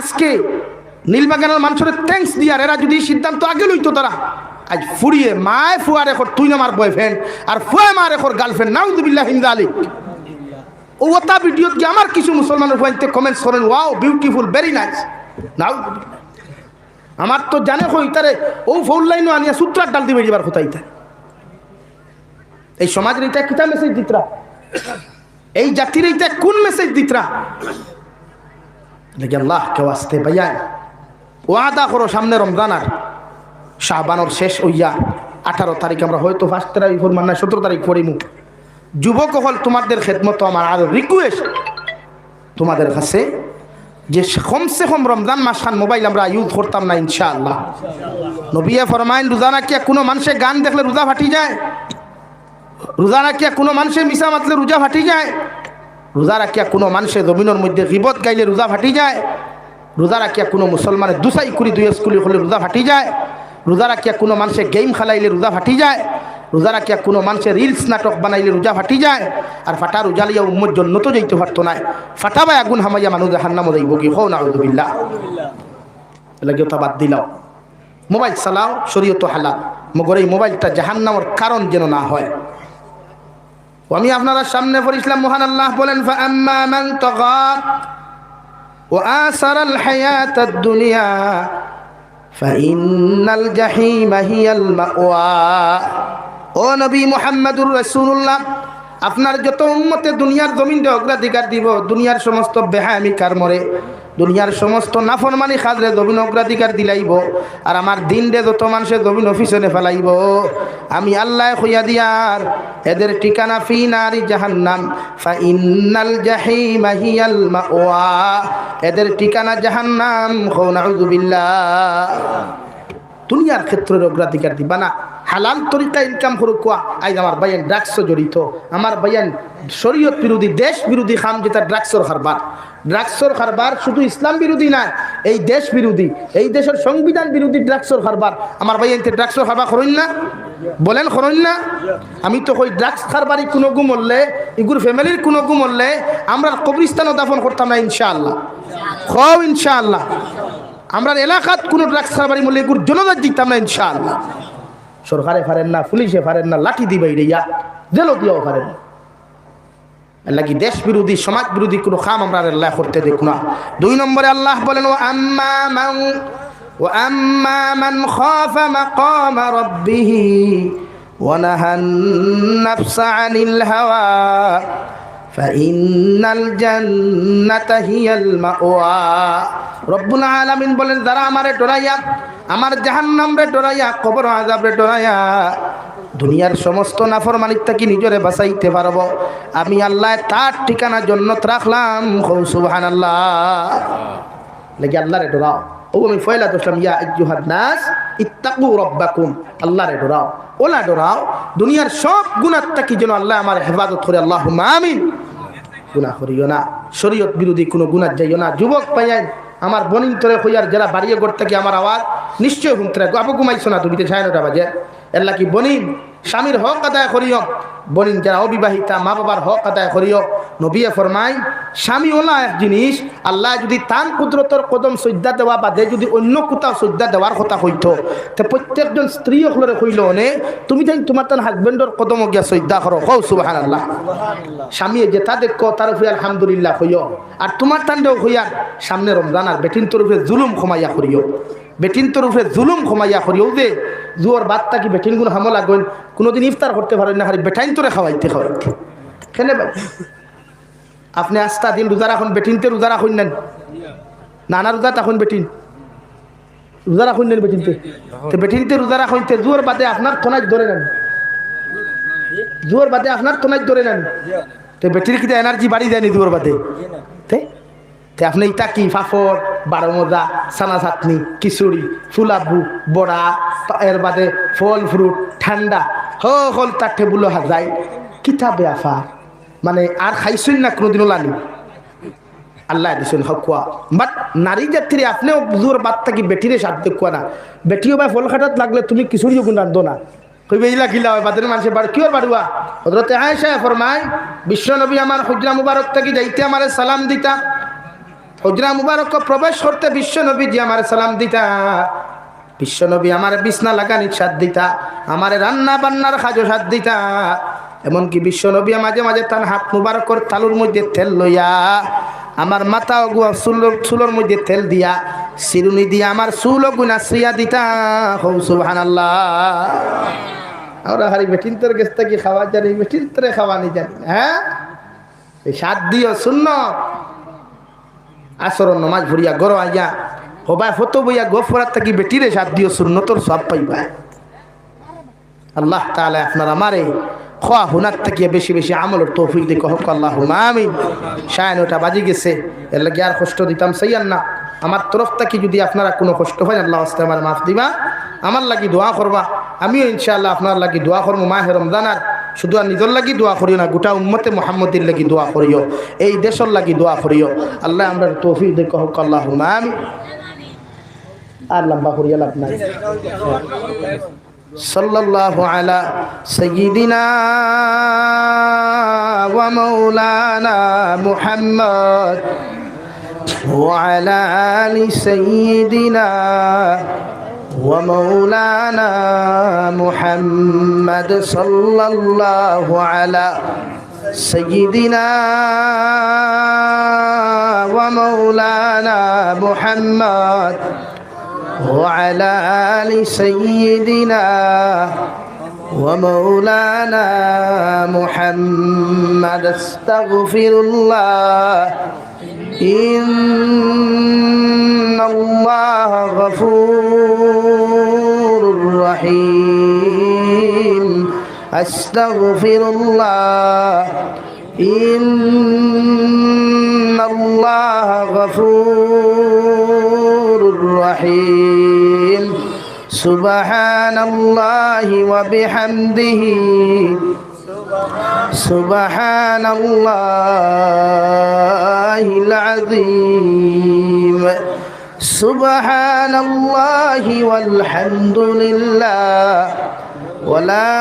আজকে নীলবাগানের মানুষের থ্যাংকস দিয়ার এরা যদি সিদ্ধান্ত আগে লইতো তারা, আজ ফুরিয়ে মায় ফুয়া রেখর, তুই আমার বয়ফ্রেন্ড আর ফুয়া মা রেখর গার্লফ্রেন্ড নাউজুবিল্লাহ হিন্দা ও ওটা ভিডিওত গিয়ে আমার কিছু মুসলমানের ভাইতে কমেন্টস করেন ওয়াও বিউটিফুল ভেরি নাইস নাও আমার তো জানে কই তারে, ও ফোন লাইনও আনিয়া সূত্রার ডাল দিবে এবার কোথায় তাই এই সমাজের এটা কিতা মেসেজ দিতরা? এই জাতির এইটা কোন মেসেজ দিতরা? লেগে আল্লাহ কেউ আসতে ভাইয়াই ওয়াদা করো সামনে রমজান আর। শাহবানোর শেষ হইয়া আঠারো তারিখ আমরা হয়তো ফার্স্ট তারিখ মানে না সতেরো তারিখ পড়িমু। যুবক হল তোমাদের খেদমতো, আমার আরও রিকোয়েস্ট তোমাদের কাছে যে কমসে কম রমজান মাস খান মোবাইল আমরা ইউজ করতাম না, ইনশাআল্লাহ। নবিয়া ফরমাইন, রোজা রাখিয়া কোনো মানুষের গান দেখলে রোজা ফাটি যায়? রোজা রাখিয়া কোনো মানুষের মিশা মাতলে রোজা ফাটি যায়? রোজা রাখিয়া কোনো মানুষের জমিনের মধ্যে গিবত গাইলে রোজা ফাটি যায়। রোজা রাখিয়া কোনো মুসলমানের দুসাই কুড়ি দুই স্কুলি হলে রোজা ফাটি যায়। রোজা রাখিয়া কোনো মানুষের গেম খেলাইলে রোজা ফাটি যায়। রোজা রাখিয়া কোনো মানুষের রিলস নাটক বানাইলে রোজা ফাটি যায়। আর ফাটা রোজালিয়া উম্মর জন্য তো যাইতে পারতো না। ফাটাবাই আগুন হামাইয়া মানুষ হান্নাম যাইব কি? হও না ওটা বাদ দিলাও। মোবাইল চালাও, শরীয়ত হালাল। মগর এই মোবাইলটা জাহান্নামর কারণ যেন না হয়। আমি আপনারা সামনে পড়িছিলাম মহান আল্লাহ বলেন মান তাগা ওয়া আসারাল হায়াতাদ দুনিয়া, ফাইন্নাল জাহিমা হিয়াল মাওয়া। ও নবী মুহাম্মদুর রাসূলুল্লাহ আপনার যত উম্মতে দুনিয়ার জমিনটা অগ্রাধিকার দিব, দুনিয়ার সমস্ত বেহায়ামি মরে? দুনিয়ার সমস্ত নাফরমানি খাজরে জমিন অগ্রাধিকার দিলাইব, আর আমার দিন রে যত মানুষের জমিন অফিসনে ফেলাইব। আমি আল্লাহ খুইয়া দিয়ার এদের ঠিকানা ফি নারি জাহান্নাম। ফা ইন্নাল জাহিমা হিয়াল মাওয়া। এদের ঠিকানা জাহান্নাম। খৌ নাউযুবিল্লাহ দুনিয়ার ক্ষেত্রের অগ্রাধিকার দিবা না। হালাল তরিকা ইনকাম করুক আজ আমার বাইয়ান ড্রাগস জড়িত। আমার বাইয়ান শরীয়ত বিরোধী, দেশ বিরোধী খাম যেটা ড্রাগসর কারবার ড্রাগসর কারবার শুধু ইসলাম বিরোধী না, এই দেশ বিরোধী, এই দেশের সংবিধান বিরোধী ড্রাগসর কারবার আমার বাইয়ান ড্রাগসর কারবার করেন না? বলেন করেন না? আমি তো কই ড্রাগস কারবারি কোনো গু মরলে ইগুর ফ্যামিলির কোনো গু মরলে আমরা কবরিস্তানও দাফন করতাম না ইনশাআল্লাহ। খাও ইনশাআল্লাহ। আমরা এলাকাত কোনো ড্রাগস কারবারি মরলে এগুর জনজাত দিতাম না ইনশাআল্লাহ। সরকারে পারেন না, পুলিশে পারেন না, লাঠি দিবে ইয়া জেলও দিয়েও পারেন না। দেশ বিরোধী, সমাজ বিরোধী কোনো কাম আমরা আল্লাহ করতে দেখুন না। দুই নম্বরে আল্লাহ বলেন ও আম্মা মান ও আম্মা মান খাফা মাকাম রাব্বিহ, ওয়া নাহান নাফসা বলেন আমারে আমার জাহান্নাম রে রে দুনিয়ার সমস্ত নাফর নাফরমানিত থেকে নিজরে বাঁচাইতে পারব? আমি আল্লাহ তার ঠিকানা জন্নত রাখলাম। আল্লাহ লেগে আল্লাহ রে ডরাও। আমি আল্লাহ দুনিয়ার সব যেন আল্লাহ আমার হেফাজত করিও না, শরীয়ত বিরোধী কোনো যাইও না। যুবক আমার তরে হইয়ার যারা বাড়িয়ে গড় থেকে আমার আওয়াজ নিশ্চয় শুনতে রাখব আপু ঘুমাইছো না তুমি সাড়ে নটা বাজে। এল্লা কি বনিন স্বামীর হক আদায় করিও বনিন যারা অবিবাহিতা, মা বাবার হক আদায় করিও নবিয়ে ফরমাই স্বামী ওলা এক জিনিস আল্লাহ যদি তান কুদরতর কদম শ্রদ্ধা দেওয়া বাদে যদি অন্য কোথাও শ্রদ্ধা দেওয়ার কথা হইত তো প্রত্যেকজন স্ত্রী হলরে কইল নে, তুমি তাই তোমার তার হাজবেন্ডর কদম গিয়া শ্রদ্ধা করো হও সুবাহান আল্লাহ স্বামী যেটা দেখো তার উপরে আলহামদুলিল্লাহ হইও আর তোমার তান্ডেও হইয়ার সামনে রমজান আর বেটিন তোর উপরে জুলুম ক্ষমাইয়া করিও বেটিন তোর উপরে জুলুম ক্ষমাইয়া করিও যে জুয়ার বাদটা কি বেটিনগুলো হামলা গইন কোনোদিন ইফতার করতে পারেন না, খালি বেটাইন তোরে খাওয়াইতে খাওয়াইতে খেলে ভাই? আপনি আস্তা দিন, রোজা রাখুন বেটিনতে রোজা রাখুন নেন। নানা রোজা তখন বেটিন রোজা রাখুন নেন বেটিনতে তো। বেটিনতে রোজা রাখুন তে জোর বাদে আপনার তোনাজ ধরে নেন। জোর বাদে আপনার তোনাজ ধরে নেন। তো বেটির কিটা এনার্জি বাড়ি দেয়নি জোর বাদে। তে? আপনি ইটা কি? ফাফড় বারো মজা সানা চাটনি খিচুড়ি ফুলাবু বড়া এর বাদে ফল ফ্রুট ঠান্ডা। হল তার টেবুলো হাজাই। কিতা বেয়াফার মানে আর খাইছুন না, কোনোদিনও লানি আল্লাহ দিছেন হকুয়া বাট নারী জাতিরে আপনিও জোর বাদ থাকি বেটিরে সাথ দেখুয়া না। বেটিও বা ফল খাটাত লাগলে তুমি কিছুরই গুণ রান্ধো না। গিলা দিতা। প্রবেশ করতে বিশ্ব নবীজি আমার সালাম দিতা। বিশ্ব নবী আমার বিছনা লাগানির সাথ দিতা, আমার রান্না বান্নার খাজো সাথ দিতা। এমনকি বিশ্ব নবী মাঝে মাঝে তার হাত মুবারকর তালুর মধ্যে তেল লইয়া, আমার মাথা গুয়া চুলোর চুলোর মধ্যে তেল দিয়া, চিরুনি দিয়া আমার চুল গুনা শ্রিয়া দিতা। হৌ সুবহান আমরা হারি বেটিন তোর গেছ কি খাওয়া জানি? বেটিন তোরে খাওয়া নি জানি। হ্যাঁ? এই সাত দিও শূন্য। আসর নমাজ ভরিয়া গর আইয়া হবাই হতো বইয়া গফরাত থাকি বেটিরে সাত দিও শূন্য তোর সব পাইবা। আল্লাহ তাহলে আপনার আমারে খোয়া হুনার থেকে বেশি বেশি আমলের তৌফিক দিকে, হক আল্লাহ আমি সায়ন ওটা বাজি গেছে, এর লাগে আর কষ্ট দিতাম সেই আর না। আমার তরফ থেকে যদি আপনারা কোনো কষ্ট হয়, আল্লাহ আস্তে আমার মাফ দিবা। আমার লাগি দোয়া করবা। আমিও ইনশাআল্লাহ আপনার লাগি দোয়া করব মাহে রমজান আর শুধু আর নিজের লাগি দোয়া করিও না, গোটা উম্মতে মোহাম্মদের লাগি দোয়া করিও। এই দেশের লাগি দোয়া করিও। আল্লাহ আমরা তৌফিক দিকে, হক আল্লাহ আমিন। আর লম্বা করিয়া লাভ নাই صلى الله على سيدنا ومولانا محمد وعلى آل سيدنا ومولانا محمد صلى الله على سيدنا ومولانا محمد وعلى آل سيدنا ومولانا محمد استغفر الله. إن الله غفور رحيم. أستغفر الله. إن الله غفور رحيم سبحان الله وبحمده. سبحان الله العظيم. سبحان الله والحمد لله. ولا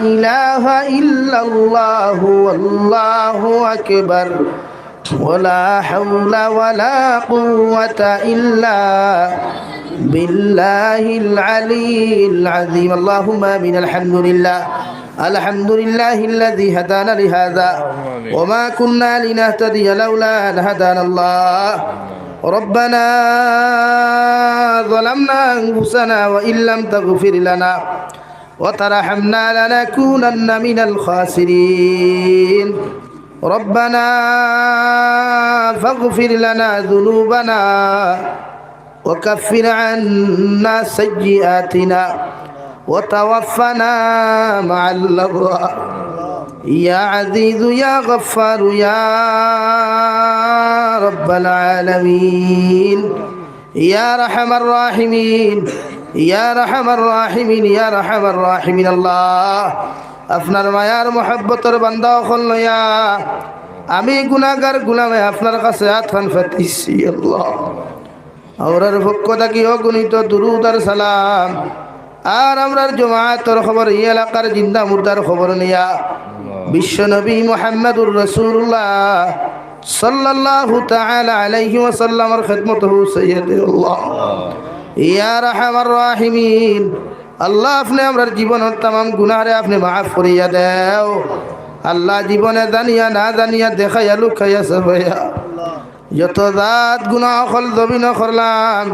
إله إلا الله والله أكبر. ولا حول ولا قوة إلا بالله العلي العظيم اللهم آمين الحمد لله الحمد لله الذي هدانا لهذا وما كنا لنهتدي لولا أن هدانا الله ربنا ظلمنا أنفسنا وإن لم تغفر لنا وترحمنا لنكونن من الخاسرين ربنا فاغفر لنا ذنوبنا وكفر عنا سيئاتنا وتوفنا مع الأبرار. يا عزيز يا غفار يا رب العالمين. يا رحم الراحمين. يا رحم الراحمين. يا رحم الراحمين. الله আপনার মায়ার মহাব্বতর বান্দা অকল লইয়া আমি গুনাগার গুলামে আপনার কাছে আথান ফাতিছি আল্লাহ। আমরার পক্ষ থাকি অগণিত দুরুদার সালাম। আর আমরার জমায়াতর খবর, এই এলাকার জিন্দা মুর্দার খবর নিয়া বিশ্ব নবী মোহাম্মদুর রসুল্লাহ সাল্লাল্লাহু তাআলা আলাইহি ওয়াসাল্লামের খিদমত হু সাইয়্যিদুল্লাহ ইয়া রাহমার রাহিমিন। আল্লাহ, আপনি আমরার জীবনের তাম গুনারে আপনি মাফ করিয়া দেও। আল্লাহ, জীবনে জানিয়া না জানিয়া দেখাইয়া লুকাইয়া সবাইয়া যত দাঁত গুণা অকল জমিন করলাম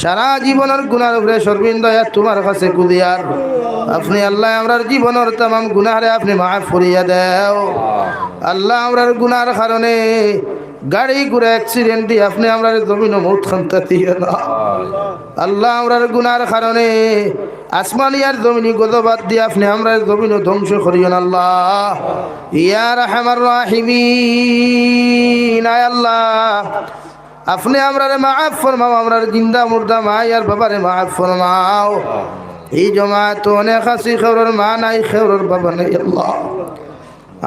সারা জীবনের গুনার উপরে সর্বিন্দ তোমার কাছে কুদিয়ার আপনি আল্লাহ, আমরার জীবনের তাম গুনারে আপনি মাফ করিয়া দেও। আল্লাহ, আমরার গুনার কারণে গাড়ি ঘুরে অ্যাক্সিডেন্ট দিয়ে আপনি আমরা জমিন আল্লাহ আমরার গুনার কারণে আসমানিয়ার জমিনি গদবাদ দিয়ে আপনি আমরা জমিন ধ্বংস করিও না আল্লাহ। ইয়ার হামার রাহিমিন, আয় আল্লাহ। আপনি আমরা মাফ ফরমাও আমরা জিন্দা মুর্দা মায়ার বাবারে মাফ ফরমাও। এই জমা তো অনেক আসি খেউরের মা নাই, খেউরের বাবা নাই, আল্লাহ।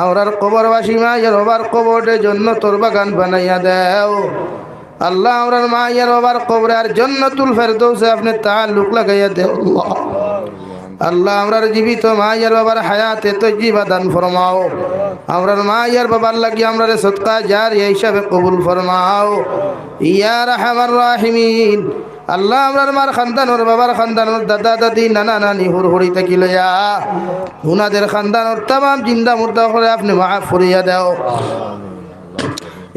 আমরার কবরবাসী মায়ের ওবার কবরে জন্য তোর বাগান বানাইয়া দেও। আল্লাহ আমরার মায়ের ওবার কবরে আর জন্য তুল ফের দৌসে আপনি তার লুক লাগাইয়া দেও। আল্লাহ আমরার জীবিত মা ইয়ার বাবার হায়াতে তৈজিবা দান ফরমাও। আমরার মা ইয়ার বাবার লাগি আমরার সৎকা যার হিসাবে কবুল ফরমাও। ইয়া রাহমার রাহিমিন। আল্লাহ আমরার মার খানদানোর বাবার খানদানোর দাদা দাদি, নানা নানি, হুর হুড়ি থাকি লইয়া উনাদের খানদানোর তাম জিন্দা মুর্দা করে আপনি মাফ করিয়া দাও।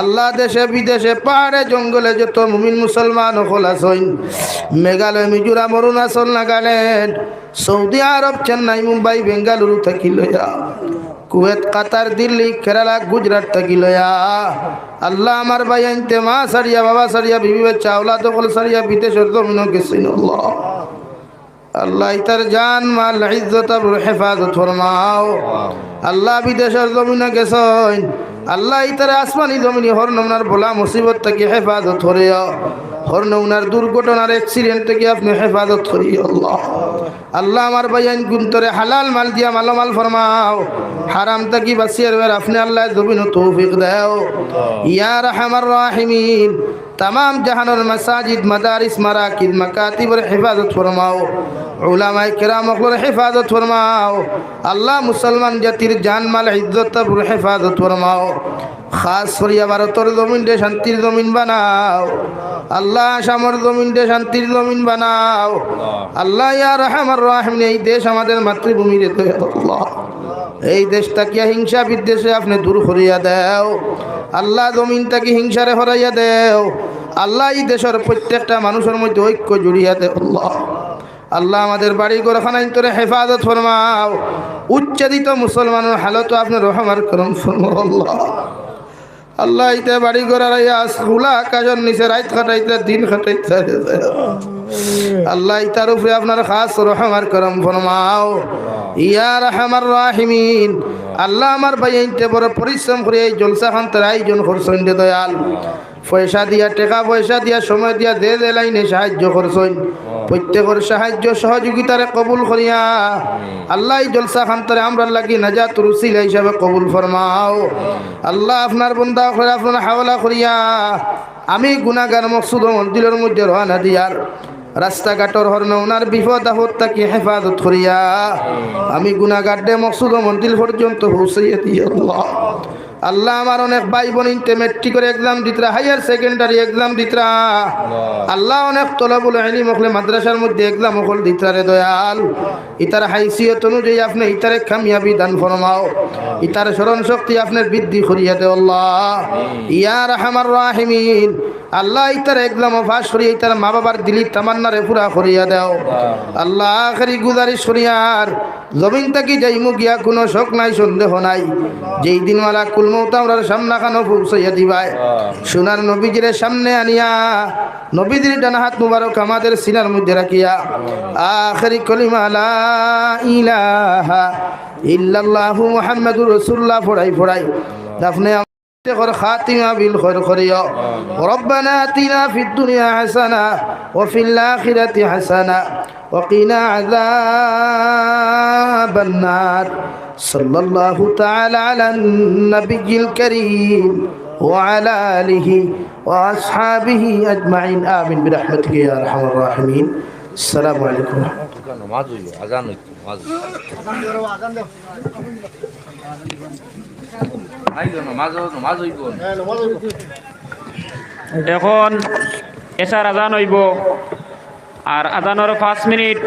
আল্লাহ দেশে, বিদেশে, পাহাড়ে, জঙ্গলে যত মুমিন মুসলমান হল আসইন মেঘালয়, মিজোরাম, অরুণাচল, নাগাল্যান্ড, সৌদি আরব, চেন্নাই, মুম্বাই, বেঙ্গালুরু থাকি লইয়া, কুয়েত, কাতার, দিল্লি, কেরালা, গুজরাট থাকি লইয়া। আল্লাহ আমার ভাই আনতে মা সারিয়া, বাবা সারিয়া, বিবি বাচ্চা আওলা দখল সারিয়া, বিদেশের জমিন গেছেন আল্লাহ। আল্লাহ ইতার জান, মাল, ইজ্জত হেফাজত ফরমাও। আল্লাহ বিদেশের জমিনে গেছেন। আল্লাহ ইতার আসমানি জমিনে হর নমনার বলা মুসিবত থেকে হেফাজত করিও হর নমনার দুর্ঘটনার অ্যাক্সিডেন্ট থেকে আপনি হেফাজত করিও আল্লাহ। আল্লাহ আমার ভাইয়ান গুন্তরে হালাল মাল দিয়া মালামাল ফরমাও। হারাম বাসিয়ার বের আপনি আল্লাহ জমিন তৌফিক দেও। ইয়া রাহমার রাহিমিন। তাম জাহানোর মসাজিদ, মদারিস মারাকিদ মাকাতিবর হেফাজত ফরমাও। উলামায় কেরাম হেফাজত ফরমাও। আল্লাহ মুসলমান জাতির জানমাল ইজ্জত হেফাজত ফরমাও। খাস করিয়া ভারতর জমিন দে শান্তির জমিন বানাও। আল্লাহ আসামর জমিন দে শান্তির জমিন বানাও। আল্লাহ ইয়া রহমান রাহিম, এই দেশ আমাদের মাতৃভূমির আল্লাহ এই দেশটাকে হিংসা বিদ্বেষে আপনি দূর করিয়া দেও? আল্লাহ জমিনটাকে হিংসারে হরাইয়া দেও? আল্লাহ এই দেশের প্রত্যেকটা মানুষের মধ্যে ঐক্য জুড়িয়া দেও। আল্লাহ। আমাদের বাড়ি গোরখানাই তোরে হেফাজত ফরমাও। উচ্চাদিত মুসলমানের হালত আপনি রহমার করম ফরমাও। আল্লাহ। ইতে বাড়ি ঘর হুলা কাজর নিচে রাত খাটাইতে, দিন খাটাইতে। আল্লাহ ইতার উপরে আপনার খাস রহমার করম ফরমাও। ইয়া রহমার রাহিমিন। আল্লাহ আমার ভাই আইনতে বড় পরিশ্রম করে এই জলসা খান্তার আয়োজন করছেন রে দয়াল। পয়সা দিয়া, টাকা পয়সা দিয়া, সময় দিয়া দে দে লাইনে সাহায্য করছেন, প্রত্যেকের সাহায্য সহযোগিতারে কবুল করিয়া আল্লাহ জলসা খান্তরে আমরা লাগি নাজাত রুসিলা হিসাবে কবুল ফরমাও। আল্লাহ আপনার করে আপনার হাওলা করিয়া আমি গুণাগার মকসুদ মন্দিরের মধ্যে রওনা দিয়ার। রাস্তাঘাটর হর ওনার বিপদ আপদ তাকে হেফাজত করিয়া। আমি গুণাগার ডে মকসুদ মন্দির পর্যন্ত পৌঁছাইয়া দিয়ে আল্লাহ। আমার অনেক ভাই বোন ইনতে মেট্রিকের এক্সাম দিতরা হায়ার সেকেন্ডারি এক্সাম দিতরা। আল্লাহ অনেক তলবুল আইনি মখলে মাদ্রাসার মধ্যে এক্সাম অকল দিতরা রে দয়াল। ইতার হাইসিয়ত অনুযায়ী আপনি ইতারে কামিয়াবি দান ফরমাও। ইতার স্মরণ শক্তি আপনার বৃদ্ধি করিয়া দে আল্লাহ। ইয়া রাহমার রাহিমিন। আল্লাহ ইতার এক্সাম ফাঁস করিয়া ইতার মা বাবার দিলি তামান্নারে পুরা করিয়া দেও। আল্লাহ আখরি গুজারিশ করিয়ার জমিন থাকি যাইমু গিয়া কোনো শোক নাই, সন্দেহ নাই। যেই দিন মালা কুলমৌতা আমরা সামনা খানো পৌঁছাইয়া দিবাই সোনার নবীজির সামনে আনিয়া নবীজির ডানা হাত মুবারক আমাদের সিনার মধ্যে রাখিয়া, আখরি কলিমা লা ইলাহা ইল্লাল্লাহু মুহাম্মাদুর রাসূলুল্লাহ ফড়াই ফড়াই আপনি خير خاتنا بالخير خريا ربنا آتنا في الدنيا حسنة وفي الآخرة حسنة وقنا عذاب النار. صلى الله تعالى على النبي الكريم وعلى آله وأصحابه أجمعين. آمين برحمتك يا أرحم الراحمين. السلام عليكم. ورحمة الله এখন এসার আজান হইব। আর আজানোর পাঁচ মিনিট